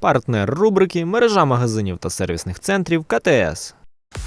Партнер рубрики мережа магазинів та сервісних центрів КТС.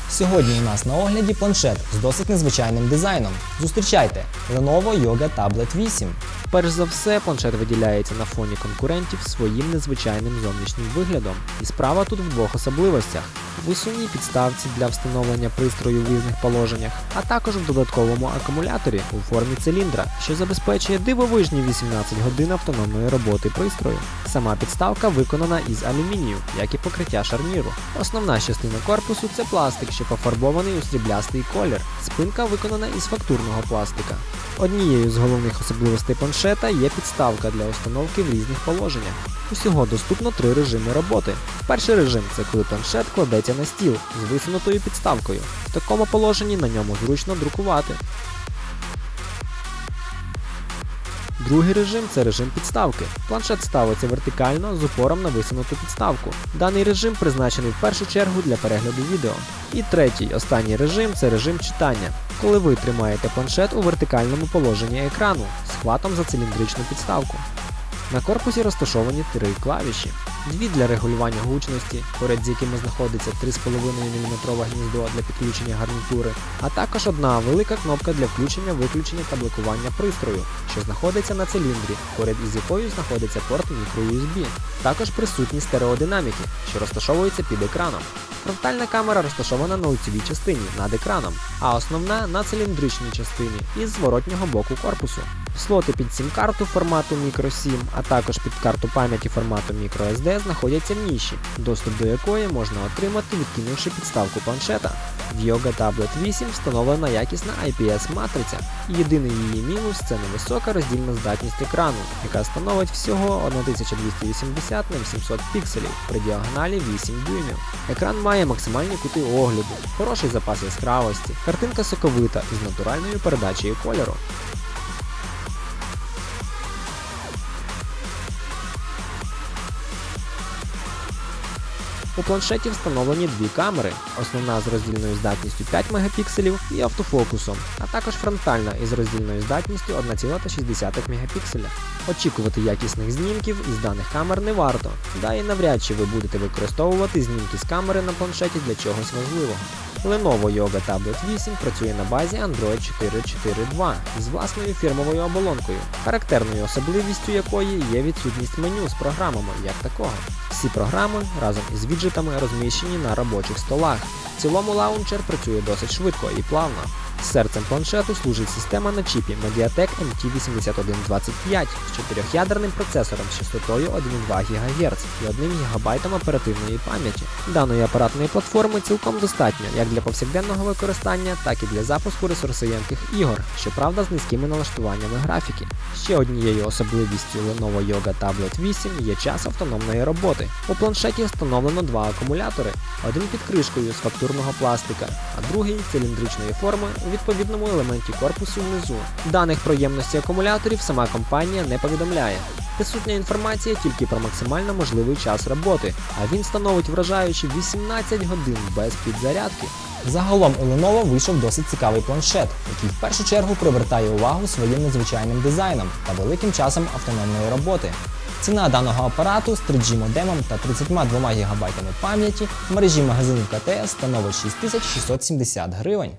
Сьогодні у нас на огляді планшет з досить незвичайним дизайном. Зустрічайте Lenovo Yoga Tablet 8. Перш за все, планшет виділяється на фоні конкурентів своїм незвичайним зовнішнім виглядом. І справа тут в двох особливостях: висуній підставці для встановлення пристрою в різних положеннях, а також в додатковому акумуляторі у формі циліндра, що забезпечує дивовижні 18 годин автономної роботи пристрою. Сама підставка виконана із алюмінію, як і покриття шарніру. Основна частина корпусу це пластик, що пофарбований у сріблястий колір. Спинка виконана із фактурного пластика. Однією з головних особливостей планшета є підставка для установки в різних положеннях. Усього доступно три режими роботи. Перший режим це коли планшет кладеться на стіл з висунутою підставкою. В такому положенні на ньому зручно друкувати. Другий режим це режим підставки. Планшет ставиться вертикально з упором на висунуту підставку. Даний режим призначений в першу чергу для перегляду відео. І третій, останній режим це режим читання, коли ви тримаєте планшет у вертикальному положенні екрану з хватом за циліндричну підставку. На корпусі розташовані три клавіші. Дві для регулювання гучності, поряд з якими знаходиться 3,5 мм гніздо для підключення гарнітури, а також одна велика кнопка для включення виключення та блокування пристрою, що знаходиться на циліндрі, поряд із якою знаходиться порт microUSB. Також присутні стереодинаміки, що розташовуються під екраном. Фронтальна камера розташована на лицевій частині над екраном, а основна на циліндричній частині із зворотнього боку корпусу. Слоти під сім-карту формату microSIM, а також під карту пам'яті формату microSD знаходяться в ніші, доступ до якої можна отримати, відкинувши підставку планшета. В Yoga Tablet 8 встановлена якісна IPS-матриця. Єдиний її мінус це невисока роздільна здатність екрану, яка становить всього 1280 на 800 пікселів при діагоналі 8 дюймів. Екран має максимальні кути огляду, хороший запас яскравості, картинка соковита із натуральною передачею кольору. У планшеті встановлені дві камери, основна з роздільною здатністю 5 Мп і автофокусом, а також фронтальна із роздільною здатністю 1,6 Мп. Очікувати якісних знімків із даних камер не варто, да і навряд чи ви будете використовувати знімки з камери на планшеті для чогось важливого. Lenovo Yoga Tablet 8 працює на базі Android 4.4.2 з власною фірмовою оболонкою, характерною особливістю якої є відсутність меню з програмами як такого. Всі програми разом із віджитами розміщені на робочих столах. В цілому лаунчер працює досить швидко і плавно. Серцем планшету служить система на чіпі Mediatek MT8125 з 4-ядерним процесором з частотою 1,2 ГГц і 1 ГБ оперативної пам'яті. Даної апаратної платформи цілком достатньо як для повсякденного використання, так і для запуску ресурсоємких ігор, щоправда з низькими налаштуваннями графіки. Ще однією особливістю Lenovo Yoga Tablet 8 є час автономної роботи. У планшеті встановлено два акумулятори, один під кришкою з фактурного пластика, а другий циліндричної форми у відповідному елементі корпусу внизу. Даних про ємності акумуляторів сама компанія не повідомляє. Присутня інформація тільки про максимально можливий час роботи, а він становить вражаючі 18 годин без підзарядки. Загалом у Lenovo вийшов досить цікавий планшет, який в першу чергу привертає увагу своїм незвичайним дизайном та великим часом автономної роботи. Ціна даного апарату з 3G модемом та 32 ГБ пам'яті в мережі магазинів КТС становить 6670 гривень.